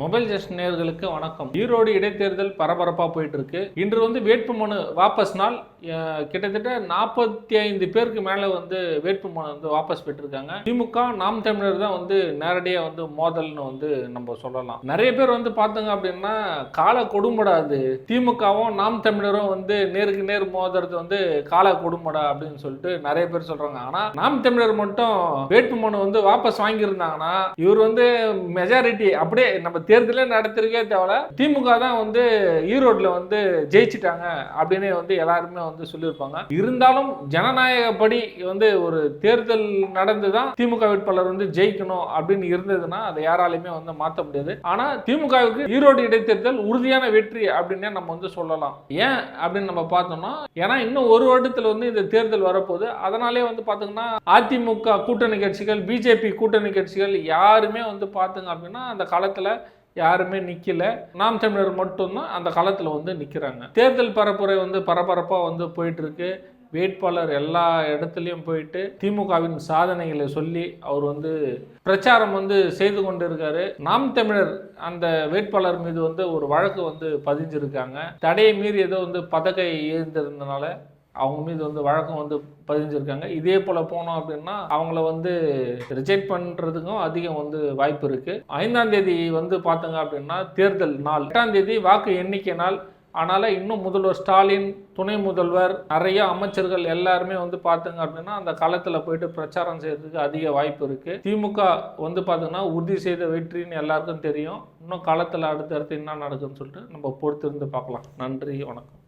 Mobile just நேர்களுக்கு வணக்கம். ஈரோடு இடைத்தேர்தல் பரபரப்பாக போயிட்டு இருக்கு இன்று வந்து வேட்புமனு வாபஸ் நாள். கிட்டத்தட்ட நாற்பத்தி ஐந்து பேருக்கு மேலே வந்து வேட்புமனு வந்து வாபஸ் பெற்றிருக்காங்க. திமுக நாம் தமிழர் தான் வந்து நேரடியாக வந்து மோதல்னு வந்து நம்ம சொல்லலாம். நிறைய பேர் வந்து பார்த்தோங்க அப்படின்னா கால கொடும்படாது திமுகவும் நாம் தமிழரும் வந்து நேருக்கு நேர் மோதுறது வந்து கால கொடும்படா அப்படின்னு சொல்லிட்டு நிறைய பேர் சொல்றாங்க. ஆனால் நாம் தமிழர் மட்டும் வேட்புமனு வந்து வாபஸ் வாங்கியிருந்தாங்கன்னா இவர் வந்து மெஜாரிட்டி அப்படியே நம்ம தேர்தலே நடத்திருக்கே தேவையில்ல திமுக தான் வந்து ஈரோட்ல வந்து ஜெயிச்சிட்டாங்க அப்படின்னு வந்து எல்லாருமே வந்து சொல்லியிருப்பாங்க. இருந்தாலும் ஜனநாயகப்படி வந்து ஒரு தேர்தல் நடந்து தான் திமுக வேட்பாளர் வந்து ஜெயிக்கணும் அப்படின்னு இருந்ததுன்னா அதை யாராலையுமே வந்து மாற்ற முடியாது. ஆனா திமுகவுக்கு ஈரோடு இடைத்தேர்தல் உறுதியான வெற்றி அப்படின்னே நம்ம வந்து சொல்லலாம். ஏன் அப்படின்னு நம்ம பார்த்தோம்னா ஏன்னா இன்னும் ஒரு வருடத்துல வந்து இந்த தேர்தல் வரப்போகுது. அதனாலே வந்து பார்த்தீங்கன்னா அதிமுக கூட்டணி கட்சிகள் பிஜேபி கூட்டணி கட்சிகள் யாருமே வந்து பார்த்துங்க அப்படின்னா அந்த காலத்தில் யாருமே நிற்கல நாம் தமிழர் மட்டும்தான் அந்த காலத்தில் வந்து நிற்கிறாங்க தேர்தல் பரப்புரை வந்து பரபரப்பாக வந்து போயிட்டுருக்கு. வேட்பாளர் எல்லா இடத்துலையும் போயிட்டு திமுகவின் சாதனைகளை சொல்லி அவர் வந்து பிரச்சாரம் வந்து செய்து கொண்டிருக்காரு. நாம் தமிழர் அந்த வேட்பாளர் மீது வந்து ஒரு வழக்கு வந்து பதிஞ்சிருக்காங்க. தடையை மீறி ஏதோ வந்து பதக்கை ஏந்திருந்தனால அவங்க மீது வந்து வழக்கம் வந்து பதிஞ்சிருக்காங்க. இதே போல போனோம் அப்படின்னா அவங்கள வந்து ரிஜெக்ட் பண்றதுக்கும் அதிகம் வந்து வாய்ப்பு இருக்கு. ஐந்தாம் தேதி வந்து பார்த்தோங்க அப்படின்னா தேர்தல் நாள். எட்டாம் தேதி வாக்கு எண்ணிக்கை நாள். அதனால இன்னும் முதல்வர் ஸ்டாலின் துணை முதல்வர் நிறைய அமைச்சர்கள் எல்லாருமே வந்து பார்த்துங்க அப்படின்னா அந்த களத்தில் போயிட்டு பிரச்சாரம் செய்யறதுக்கு அதிக வாய்ப்பு இருக்கு. திமுக வந்து பார்த்தீங்கன்னா உறுதி செய்த வெற்றின்னு எல்லாருக்கும் தெரியும். இன்னும் களத்தில் அடுத்தடுத்து என்ன நடக்குன்னு சொல்லிட்டு நம்ம பொறுத்திருந்து பார்க்கலாம். நன்றி வணக்கம்.